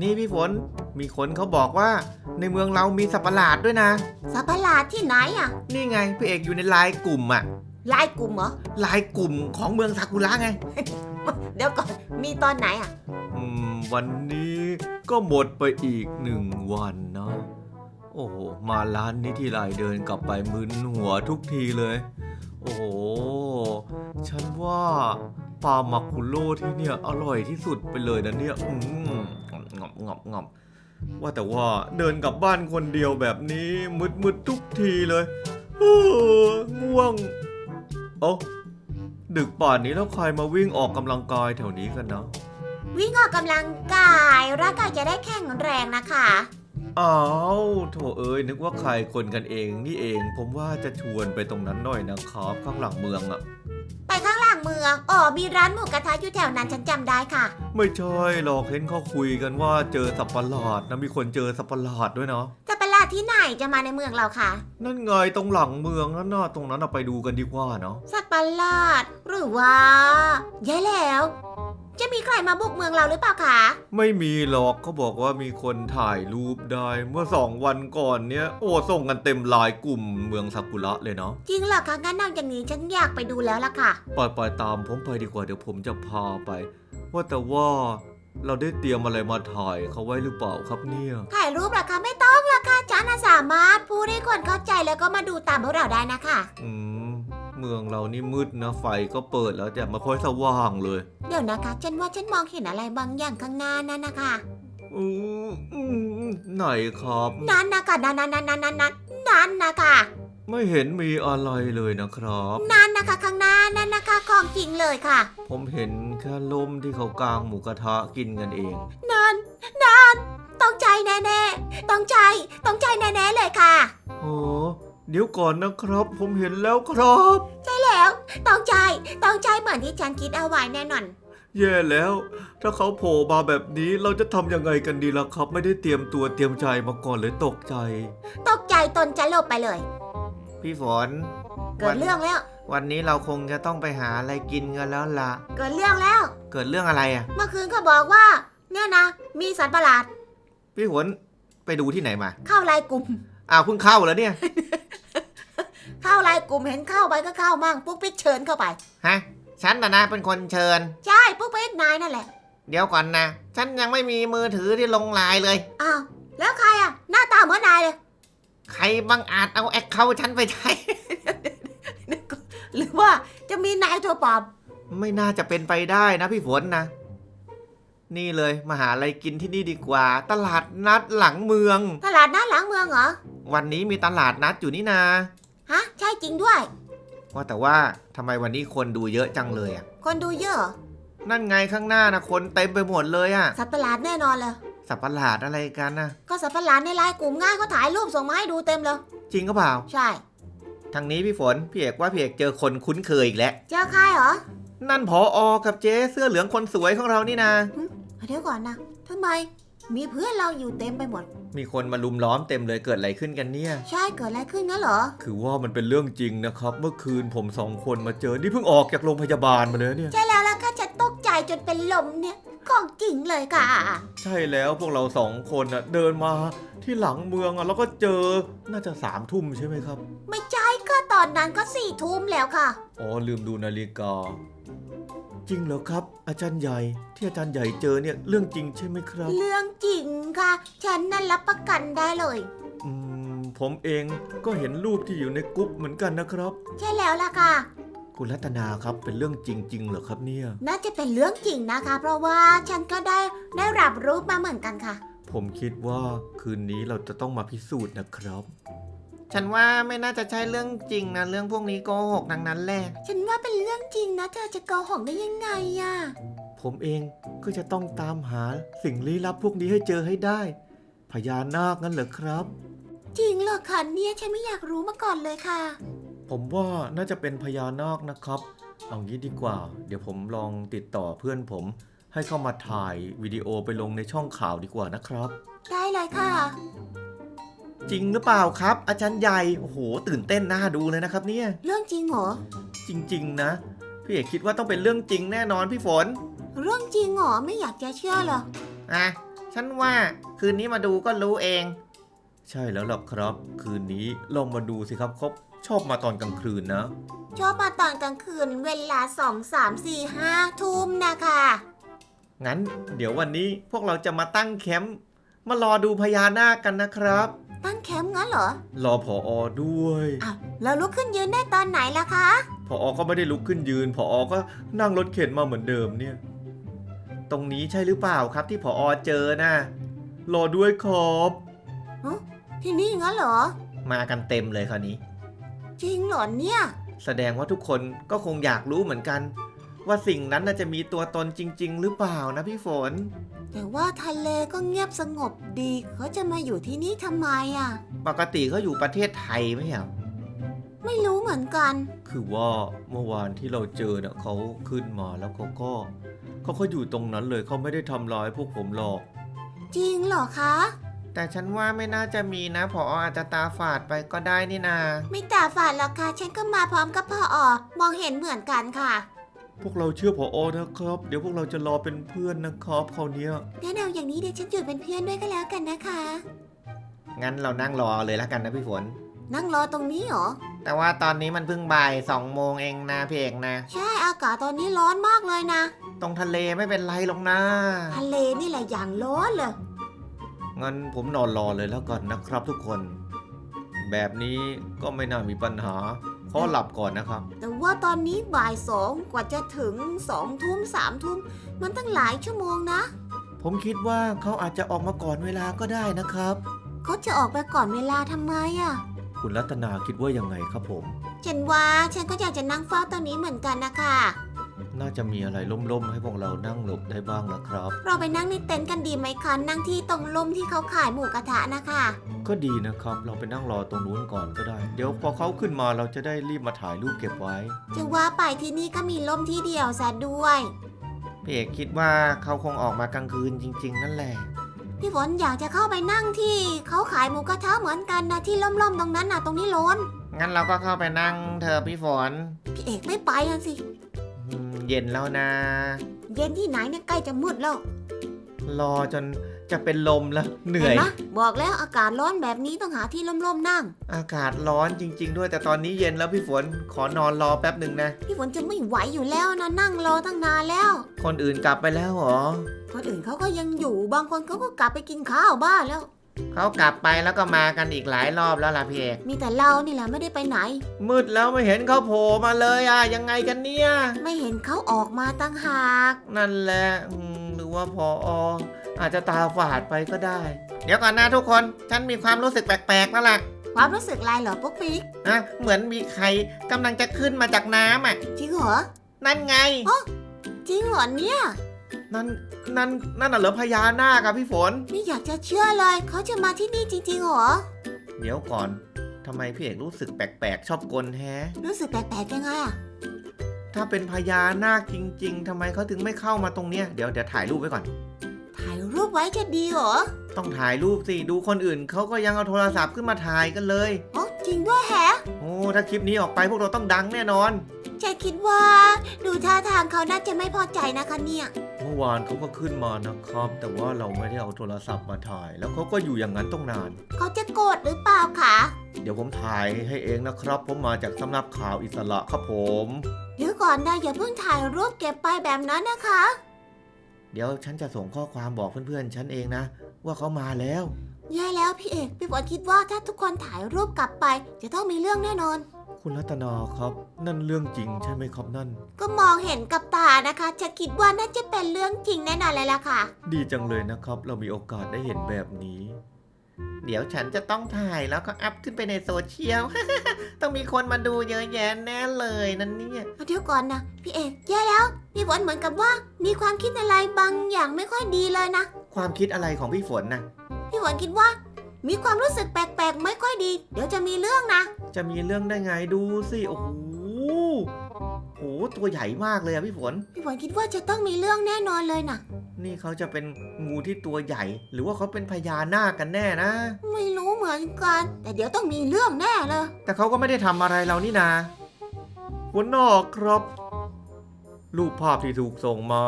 นี่พี่ฝน มีคนเขาบอกว่า ในเมืองเรามีสัตว์ประหลาดด้วยนะ สัตว์ประหลาดที่ไหนอะนี่ไงพี่เอกอยู่ในไลน์กลุ่มอะลายกลุ่มเหรอ ไลน์กลุ่มของเมืองซากุระไงเดี๋ยวก่อนมีตอนไหนอะ อืมวันนี้ก็หมดไปอีกหนึ่งวันนะโอ้โหมาร้านนี้ที่ไรเดินกลับไปมึนหัวทุกทีเลย โอ้โหฉันว่าปลามักคุโร่ที่เนี่ยอร่อยที่สุดไปเลยนะเนี่ย อืม งอบงอบงอบว่าแต่ว่าเดินกลับบ้านคนเดียวแบบนี้มืดมืดๆทุกทีเลยเออง่วงโอ้ดึกป่านนี้แล้วใครมาวิ่งออกกำลังกายแถวนี้กันนะวิ่งออกกำลังกายร่างกายจะได้แข็งแรงนะคะอ้าวโถเอ้ยนึกว่าใครคนกันเองนี่เอง ผมว่าจะชวนไปตรงนั้นหน่อยนะครับ ข้างหลังเมืองอะไปข้างหลัง เมืองอ๋อมีร้านหมูกระทะอยู่แถวนั้นฉันจำได้ค่ะ ไม่ใช่หรอกเห็นเขาคุยกันว่าเจอสัตว์ประหลาดนะมีคนเจอสัตว์ประหลาดด้วยเนาะจะเป็นลาดที่ไหนจะมาในเมืองเราค่ะ นั่นไงตรงหลังเมืองนั่นน่ะตรงนั้นเราไปดูกันดีกว่าเนาะสัตว์ประหลาดหรือว่าแย่แล้ว จะมีใครมาบุกเมืองเราหรือเปล่าคะ ไม่มีหรอกเขาบอกว่ามีคนถ่ายรูปได้ เมื่อสองวันก่อนเนี้ยโอ้ส่งกันเต็มไลายกลุ่มเมืองซากุระเลยเนาะจริงเหรอคะงั้นนอกจากนี้ฉันอยากไปดูแล้วล่ะค่ะ ปล่อยปล่อยตามผมไปดีกว่าเดี๋ยวผมจะพาไป ว่าแต่ว่าเราได้เตรียมอะไรมาถ่ายเขาไว้หรือเปล่าครับเนี่ย ถ่ายรูปเหรอคะไม่ต้องละค่ะฉันน่ะสามารถพูดให้คนเข้าใจแล้วก็มาดูตามพวกเราได้นะคะ อืม เมืองเรานี่มืดนะไฟก็เปิดแล้วแต่ไม่ค่อยสว่างเลยเดี๋ยวนะคะ ฉันว่าฉันมองเห็นอะไรบางอย่างข้างหน้านั่นนะคะอืมอืมไหนครับ นั่นนะคะนั่นนั่นนั่นนั่นนั่นนั่นนะคะไม่เห็นมีอะไรเลยนะครับ นั่นนะคะข้างหน้านั่นนะคะของจริงเลยค่ะ ผมเห็นแค่ล่มที่เขากางหมูกระทะกินกันเอง นั่นนั่นต้องใจแน่ๆต้องใจต้องใจแน่ๆเลยค่ะโอ้ เดี๋ยวก่อนนะครับ ผมเห็นแล้วครับ ใช่แล้วต้องใจต้องใจเหมือนที่ฉันคิดเอาไว้แน่นอน แย่แล้ว ถ้าเขาโผล่มาแบบนี้เราจะทำยังไงกันดีล่ะครับ ไม่ได้เตรียมตัวเตรียมใจมาก่อนเลยตกใจ ตกใจตนจะหลบไปเลย พี่ฝนเกิดเรื่องแล้ว วันนี้เราคงจะต้องไปหาอะไรกินกันแล้วล่ะ เกิดเรื่องแล้ว เกิดเรื่องอะไรอะ เมื่อคืนเขาบอกว่า เนี่ยนะ มีสัตว์ประหลาด พี่ฝนไปดูที่ไหนมา เข้าไลน์กลุ่มอ้าวเพิ่งเข้าแล้วเนี่ย เข้าไลน์กลุ่มเห็นเข้าไปก็เข้ามั่งปุ๊กปิ๊กเชิญเข้าไป ฮะ ฉันนะนะเป็นคนเชิญ ใช่ปุ๊กปิ๊กนายนั่นแหละเดี๋ยวก่อนนะ ฉันยังไม่มีมือถือที่ลงไลน์เลย อ้าวแล้วใครอะ หน้าตาเหมือนนายเลย ใครบังอาจเอาแอคเคาท์ฉันไปใช้ หรือว่าจะมีนายตัวปลอมไม่น่าจะเป็นไปได้นะพี่ฝนนะ นี่เลยมาหาอะไรกินที่นี่ดีกว่า ตลาดนัดหลังเมือง ตลาดนัดหลังเมืองเหรอ วันนี้มีตลาดนัดอยู่นี่นา ฮะ ใช่จริงด้วย ว่าแต่ว่าทำไมวันนี้คนดูเยอะจังเลยอะ คนดูเยอะเหรอนั่นไงข้างหน้านะคนเต็มไปหมดเลยอะ สัตว์ประหลาดแน่นอนเลย สัตว์ประหลาดอะไรกันนะก็สัตว์ประหลาดในไลน์กลุ่มง่ายเขาถ่ายรูปส่งมาให้ดูเต็มเลย จริงก็เปล่า ใช่ ทางนี้พี่ฝนพี่เอกว่าพี่เอกเจอคนคุ้นเคยอีกแล้ว เจอใครเหรอนั่นผออกับเจ๊เสื้อเหลืองคนสวยของเรานี่นาเดี๋ยวก่อนนะทำไม มีเพื่อนเราอยู่เต็มไปหมด มีคนมาลุมล้อมเต็มเลยเกิดอะไรขึ้นกันเนี่ย ใช่เกิดอะไรขึ้นงั้นเหรอ คือว่ามันเป็นเรื่องจริงนะครับ เมื่อคืนผมสองคนมาเจอนี่เพิ่งออกจากโรงพยาบาลมาเลยเนี่ย ใช่แล้วล่ะค่ะจะตกใจจนเป็นลมเนี่ย ของจริงเลยค่ะ ใช่แล้วพวกเราสองคนน่ะเดินมาที่หลังเมืองอะแล้วก็เจอน่าจะสามทุ่มใช่ไหมครับ ไม่ใช่ก็ตอนนั้นก็สี่ทุ่มแล้วค่ะ อ๋อลืมดูนาฬิกา จริงเหรอครับ อาจารย์ใหญ่ที่อาจารย์ใหญ่เจอเนี่ยเรื่องจริงใช่ไหมครับ เรื่องจริงค่ะ ฉันนั่นรับประกันได้เลย อืมผมเองก็เห็นรูปที่อยู่ในกรุ๊ปเหมือนกันนะครับ ใช่แล้วล่ะค่ะ คุณรัตนาครับเป็นเรื่องจริง ๆ เหรอครับเนี่ย น่าจะเป็นเรื่องจริงนะคะ เพราะว่าฉันก็ได้ได้รับรูปมาเหมือนกันค่ะ ผมคิดว่าคืนนี้เราจะต้องมาพิสูจน์นะครับ ฉันว่าไม่น่าจะใช่เรื่องจริงนะเรื่องพวกนี้โกหกดังนั้นแหละ ฉันว่าเป็นเรื่องจริงนะ เธอจะโกหกได้ยังไงอะผมเองก็จะต้องตามหาสิ่งลี้ลับพวกนี้ให้เจอให้ได้ พญานาคงั้นเหรอครับ จริงเหรอคะเนี่ยฉันไม่อยากรู้มาก่อนเลยค่ะ ผมว่าน่าจะเป็นพญานาคนะครับ เอางี้ดีกว่า เดี๋ยวผมลองติดต่อเพื่อนผม ให้เข้ามาถ่ายวิดีโอไปลงในช่องข่าวดีกว่านะครับ ได้เลยค่ะ จริงหรือเปล่าครับ อาจารย์ใหญ่โอ้โห ตื่นเต้นน่าดูเลยนะครับเนี่ยเรื่องจริงเหรอ จริง ๆ นะ พี่เอกคิดว่าต้องเป็นเรื่องจริงแน่นอนพี่ฝนเรื่องจริงเหรอไม่อยากจะเชื่อเหรออะฉันว่าคืนนี้มาดูก็รู้เอง ใช่แล้วล่ะครับ คืนนี้ลองมาดูสิครับเขาชอบมาตอนกลางคืนนะ ชอบมาตอนกลางคืนเวลาสองสามสี่ห้าทุ่มนะคะงั้นเดี๋ยววันนี้พวกเราจะมาตั้งแคมป์มารอดูพญานาคกันนะครับ ตั้งแคมป์งั้นเหรอ รอผออด้วยอ้าวแล้วลุกขึ้นยืนได้ตอนไหนล่ะคะ ผออก็ไม่ได้ลุกขึ้นยืนผออก็นั่งรถเข็นมาเหมือนเดิมเนี่ย ตรงนี้ใช่หรือเปล่าครับที่ผออเจอนะรอด้วยครับที่นี่งั้นเหรอ มากันเต็มเลยคราวนี้ จริงเหรอเนี่ย แสดงว่าทุกคนก็คงอยากรู้เหมือนกัน ว่าสิ่งนั้นน่าจะมีตัวตนจริง ๆ หรือเปล่านะพี่ฝน แต่ว่าทะเลก็เงียบสงบ ดีเขาจะมาอยู่ที่นี่ทำไมอะ ปกติเขาอยู่ประเทศไทยไหมครับไม่รู้เหมือนกัน คือว่าเมื่อวานที่เราเจอเน่ะเขาขึ้นมาแล้วเขาก็เขาก็อยู่ตรงนั้นเลยเขาไม่ได้ทำร้ายพวกผมหรอก จริงเหรอคะ แต่ฉันว่าไม่น่าจะมีนะพออาจจะตาฝาดไปก็ได้นี่นา ไม่ตาฝาดหรอกค่ะ ฉันก็มาพร้อมกับพ่อออมองเห็นเหมือนกันค่ะ พวกเราเชื่อพออนะครับ เดี๋ยวพวกเราจะรอเป็นเพื่อนนะครับคราวเนี้ยงั้นเอาอย่างนี้เดี๋ยวฉันอยู่เป็นเพื่อนด้วยก็แล้วกันนะคะ งั้นเรานั่งรอเลยแล้วกันนะพี่ฝน นั่งรอตรงนี้เหรอ แต่ว่าตอนนี้มันเพิ่งบ่ายสองโมงเองนะพี่เอกนะ ใช่อากาศตอนนี้ร้อนมากเลยนะ ตรงทะเลไม่เป็นไรหรอกนะทะเลนี่แหละอย่างร้อนเลย งั้นผมนอนรอเลยแล้วกันนะครับทุกคน แบบนี้ก็ไม่น่ามีปัญหา ขอหลับก่อนนะครับ แต่ว่าตอนนี้บ่ายสองกว่าจะถึงสองทุ่มสามทุ่มมันตั้งหลายชั่วโมงนะ ผมคิดว่าเขาอาจจะออกมาก่อนเวลาก็ได้นะครับ เขาจะออกไปก่อนเวลาทำไมอะ คุณรัตนาคิดว่ายังไงครับผม ฉันว่าฉันก็อยากจะนั่งเฝ้าตรงนี้เหมือนกันนะคะ น่าจะมีอะไรล่มๆให้พวกเรานั่งหลบได้บ้างนะครับ เราไปนั่งในเต็นท์กันดีไหมคะ นั่งที่ตรงลมที่เขาขายหมูกระทะนะคะ ก็ดีนะครับ เราไปนั่งรอตรงนู้นก่อนก็ได้ เดี๋ยวพอเขาขึ้นมาเราจะได้รีบมาถ่ายรูปเก็บไว้ จะว่าไปที่นี่ก็มีลมที่เดียวซะด้วยพี่เอกคิดว่าเขาคงออกมากลางคืนจริง ๆ นั่นแหละ พี่ฝนอยากจะเข้าไปนั่งที่เขาขายหมูกระทะเหมือนกันนะที่ล่มๆตรงนั้นนะตรงนี้ร้อนงั้นเราก็เข้าไปนั่งเธอะพี่ฝนพี่เอกไม่ไปกันสิอืม เย็นแล้วนะ เย็นที่ไหนเนี่ยใกล้จะมืดแล้ว รอจนจะเป็นลมแล้วเหนื่อย ห็ไหมบอกแล้วอากาศร้อนแบบนี้ต้องหาที่ร่มๆนั่ง อากาศร้อนจริง ๆ ด้วย แต่ตอนนี้เย็นแล้วพี่ฝนขอนอนรอแป๊บหนึ่งนะ พี่ฝนจะไม่ไหวอยู่แล้วนะนั่งรอตั้งนานแล้ว คนอื่นกลับไปแล้วเหรอ คนอื่นเขาก็ยังอยู่บางคนเขาก็กลับไปกินข้าวบ้านแล้ว เขากลับไปแล้วก็มากันอีกหลายรอบแล้วล่ะพี่เอกมีแต่เรานี่แหละไม่ได้ไปไหน มืดแล้วไม่เห็นเขาโผล่มาเลยอะยังไงกันเนี่ยไม่เห็นเขาออกมาตั้งหากนั่นแหละอืมหรือว่าพอออาจจะตาฝาดไปก็ได้ เดี๋ยวก่อนนะทุกคนฉันมีความรู้สึกแปลกๆแล้วล่ะความรู้สึกอะไรเหรอปุ๊กปิ๊กอะเหมือนมีใครกำลังจะขึ้นมาจากน้ำอะจริงเหรอนั่นไง จริงเหรอเนี่ย นั่นนั่นนั่นน่ะเหรอพญานาคอะพี่ฝน ไม่อยากจะเชื่อเลยเขาจะมาที่นี่จริงๆเหรอ เดี๋ยวก่อนทำไมพี่เอกรู้สึกแปลกๆ ชอบกลแฮะ รู้สึกแปลกๆยังไงอะถ้าเป็นพญานาคจริง ๆทำไมเขาถึงไม่เข้ามาตรงเนี้ยเดี๋ยวเดี๋ยวถ่ายรูปไว้ก่อน ถ่ายรูปไว้จะดีเหรอต้องถ่ายรูปสิ ดูคนอื่นเขาก็ยังเอาโทรศัพท์ขึ้นมาถ่ายกันเลย อ๋อจริงด้วยแฮะโอ้ถ้าคลิปนี้ออกไปพวกเราต้องดังแน่นอน ฉันคิดว่า ดูท่าทางเขาน่าจะไม่พอใจนะคะเนี่ยเมื่อวานเขาก็ขึ้นมานะครับ แต่ว่าเราไม่ได้เอาโทรศัพท์มาถ่าย แล้วเขาก็อยู่อย่างนั้นต้องนาน เขาจะโกรธหรือเปล่าคะ เดี๋ยวผมถ่ายให้เองนะครับ ผมมาจากสำนักข่าวอิสระครับผม เดี๋ยวก่อนนะอย่าเพิ่งถ่ายรูปเก็บไปแบบนั้นนะคะ เดี๋ยวฉันจะส่งข้อความบอกเพื่อนๆ ฉันเองนะ ว่าเขามาแล้ว แย่แล้วพี่เอก พี่ฝนคิดว่าถ้าทุกคนถ่ายรูปกลับไป จะต้องมีเรื่องแน่นอน คุณรัตนาครับ นั่นเรื่องจริงใช่ไหมครับนั่น ก็มองเห็นกับตานะคะฉันคิดว่าน่าจะเป็นเรื่องจริงแน่นอนเลยล่ะค่ะ ดีจังเลยนะครับ เรามีโอกาสได้เห็นแบบนี้ เดี๋ยวฉันจะต้องถ่ายแล้วก็อัพขึ้นไปในโซเชียล ต้องมีคนมาดูเยอะแยะแน่เลยนั่นเนี่ย เดี๋ยวก่อนนะพี่เอกแย่แล้วพี่ฝนเหมือนกับว่า มีความคิดอะไรบางอย่างไม่ค่อยดีเลยนะ ความคิดอะไรของพี่ฝนนะพี่ฝนคิดว่า มีความรู้สึกแปลกๆ ไม่ค่อยดี เดี๋ยวจะมีเรื่องนะ จะมีเรื่องได้ไงดูสิโอ้โหโอ้โหตัวใหญ่มากเลยอะพี่ฝน พี่ฝนคิดว่าจะต้องมีเรื่องแน่นอนเลยนะนี่เขาจะเป็นงูที่ตัวใหญ่ หรือว่าเขาเป็นพญานาคกันแน่นะ ไม่รู้เหมือนกัน แต่เดี๋ยวต้องมีเรื่องแน่เลย แต่เขาก็ไม่ได้ทำอะไรเรานี่นาหัวหนอกครับ รูปภาพที่ถูกส่งมา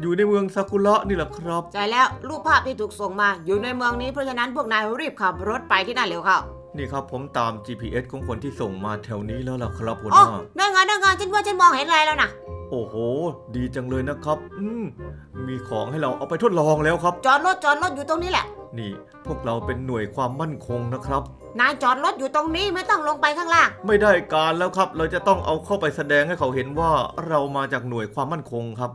อยู่ในเมืองซากุระนี่แหละครับ ใช่แล้วรูปภาพที่ถูกส่งมาอยู่ในเมืองนี้เพราะฉะนั้นพวกนายรีบขับรถไปที่นั่นเร็วเข้านี่ครับผมตาม GPS ของคนที่ส่งมาแถวนี้แล้วล่ะครับหัวหโอ้น้าได้ไงได้ไงฉันว่าฉันมองเห็นอะไรแล้วนะโอ้โห ดีจังเลยนะครับ อืมมีของให้เราเอาไปทดลองแล้วครับ จอดรถจอดรถอยู่ตรงนี้แหละ นี่ พวกเราเป็นหน่วยความมั่นคงนะครับ นายจอดรถอยู่ตรงนี้ไม่ต้องลงไปข้างล่าง ไม่ได้การแล้วครับ เราจะต้องเอาเข้าไปแสดงให้เขาเห็นว่าเรามาจากหน่วยความมั่นคงครับ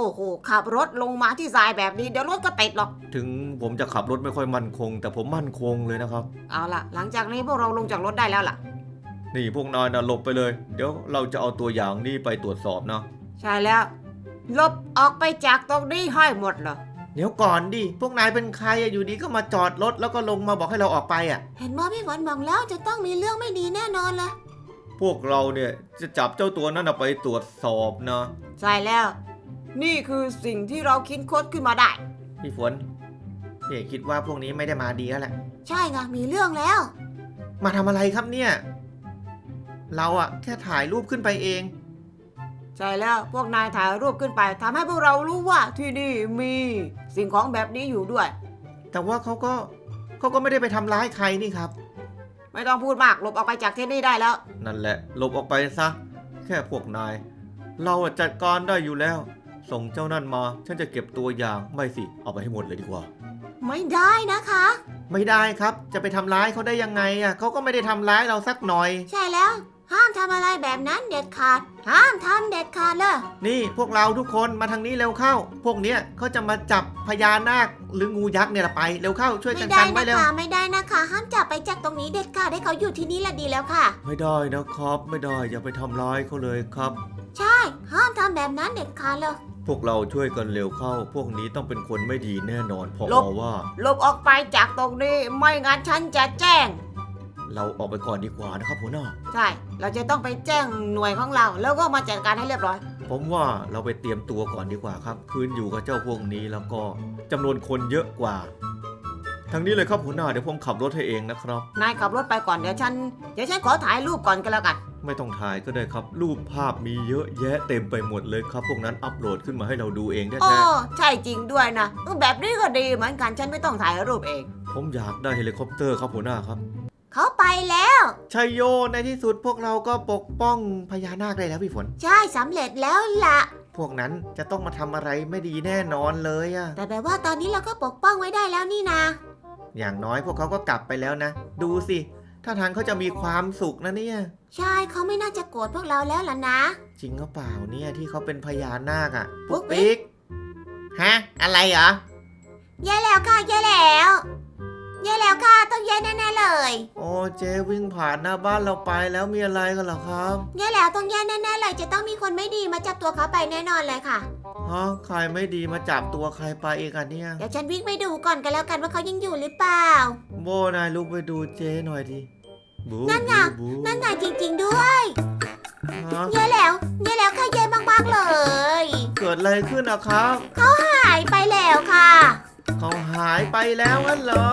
โอ้โห ขับรถลงมาที่ทรายแบบนี้ เดี๋ยวรถก็ติดหรอก ถึงผมจะขับรถไม่ค่อยมั่นคง แต่ผมมั่นคงเลยนะครับ เอาล่ะ หลังจากนี้พวกเราลงจากรถได้แล้วล่ะ นี่พวกนายนะหลบไปเลย เดี๋ยวเราจะเอาตัวอย่างนี้ไปตรวจสอบนะใช่แล้วหลบออกไปจากตรงนี้ให้หมดเลยเดี๋ยวก่อนดิ พวกนายเป็นใครอะอยู่ดีก็มาจอดรถแล้วก็ลงมาบอกให้เราออกไปอะเห็นว่าพี่ฝนบอกแล้วจะต้องมีเรื่องไม่ดีแน่นอนเลยพวกเราเนี่ยจะจับเจ้าตัวนั้นนะไปตรวจสอบนะ ใช่แล้ว นี่คือสิ่งที่เราคิดค้นขึ้นมาได้ พี่ฝนพี่คิดว่าพวกนี้ไม่ได้มาดีแล้วแหละ ใช่ไงมีเรื่องแล้ว มาทำอะไรครับเนี่ย เราอะแค่ถ่ายรูปขึ้นไปเอง ใช่แล้วพวกนายถ่ายรูปขึ้นไปทำให้พวกเรารู้ว่าที่นี่มีสิ่งของแบบนี้อยู่ด้วย แต่ว่าเขาก็เขาก็ไม่ได้ไปทำร้ายใครนี่ครับ ไม่ต้องพูดมากหลบออกไปจากที่นี่ได้แล้ว นั่นแหละหลบออกไปซะ แค่พวกนาย เราอะจัดการได้อยู่แล้ว ส่งเจ้านั่นมา ฉันจะเก็บตัวอย่างไม่สิ เอาไปให้หมดเลยดีกว่า ไม่ได้นะคะ ไม่ได้ครับ จะไปทำร้ายเขาได้ยังไงอะเขาก็ไม่ได้ทำร้ายเราสักหน่อย ใช่แล้ว ห้ามทำอะไรแบบนั้นเด็ดขาด ห้ามทำเด็ดขาดเลยนี่พวกเราทุกคนมาทางนี้เร็วเข้า พวกเนี้ยเขาจะมาจับพญานาคหรืองูยักษ์เนี่ยละไปเร็วเข้าช่วยกัไม่นได้กันไว้นะเร็ว คะ ไม่ได้นะคะ ห้ามจับไปจากตรงนี้เด็ดขาดให้เขาอยู่ที่นี่ละดีแล้วค่ะ ไม่ได้นะครับ ไม่ได้อย่าไปทำร้ายเขาเลยครับ ใช่ ห้ามทำแบบนั้นเด็ดขาดเลย พวกเราช่วยกันเร็วเข้า พวกนี้ต้องเป็นคนไม่ดีแน่นอนเพราะหลบ ว่า หลบออกไปจากตรงนี้ไม่งั้นฉันจะแจ้ง เราออกไปก่อนดีกว่านะครับหัวหน้า ใช่ เราจะต้องไปแจ้งหน่วยของเรา แล้วก็มาจัดการให้เรียบร้อย ผมว่าเราไปเตรียมตัวก่อนดีกว่าครับ คืนอยู่กับเจ้าพวกนี้แล้วก็จำนวนคนเยอะกว่า ทางนี้เลยครับหัวหน้าเดี๋ยวผมขับรถให้เองนะครับ นายขับรถไปก่อนเดี๋ยวฉัน เดี๋ยวฉันขอถ่ายรูปก่อนก็แล้วกัน ไม่ต้องถ่ายก็ได้ครับ รูปภาพมีเยอะแยะเต็มไปหมดเลยครับ พวกนั้นอัปโหลดขึ้นมาให้เราดูเองแท้โอ้ใช่จริงด้วยนะเออแบบนี้ก็ดีเหมือนกันฉันไม่ต้องถ่ายรูปเอง ๆผมอยากได้เฮลิคอปเตอร์ครับหัวหน้าครับเขาไปแล้ว ชัยโยในที่สุดพวกเราก็ปกป้องพญานาคได้แล้วพี่ฝน ใช่สำเร็จแล้วล่ะ พวกนั้นจะต้องมาทำอะไรไม่ดีแน่นอนเลยอะแต่แบบว่าตอนนี้เราก็ปกป้องไว้ได้แล้วนี่นะ อย่างน้อยพวกเขาก็กลับไปแล้วนะ ดูสิถ้าทางเขาจะมีความสุขนะเนี่ย ใช่เขาไม่น่าจะโกรธพวกเราแล้วล่ะนะ จริงหรือเปล่าเนี่ยที่เขาเป็นพญานาคอะปุ๊กปิ๊กฮะอะไรเหรอแย่แล้วค่ะแย่แล้ว แย่แล้วค่ะ ต้องแย่แน่ๆเลยโอ้เจ๊วิ่งผ่านหน้าบ้านเราไปแล้วมีอะไรกันเหรอครับแย่แล้วต้องแย่แน่ๆเลย จะต้องมีคนไม่ดีมาจับตัวเขาไปแน่นอนเลยค่ะฮะใครไม่ดีมาจับตัวใครไปเองอะเนี่ยเดี๋ยวฉันวิ่งไปดูก่อนกันแล้วกันว่าเขายังอยู่หรือเปล่า โบนายลุกไปดูเจ๊หน่อยดิบูนั่นไงบูบูนั่นไงจริง ๆด้วยฮะแย่แล้วแย่แล้วค่ะแย่มากๆเลย เกิดอะไรขึ้นอะครับหายไปแล้วค่ะ เขาหายไปแล้วงั้นเหรอ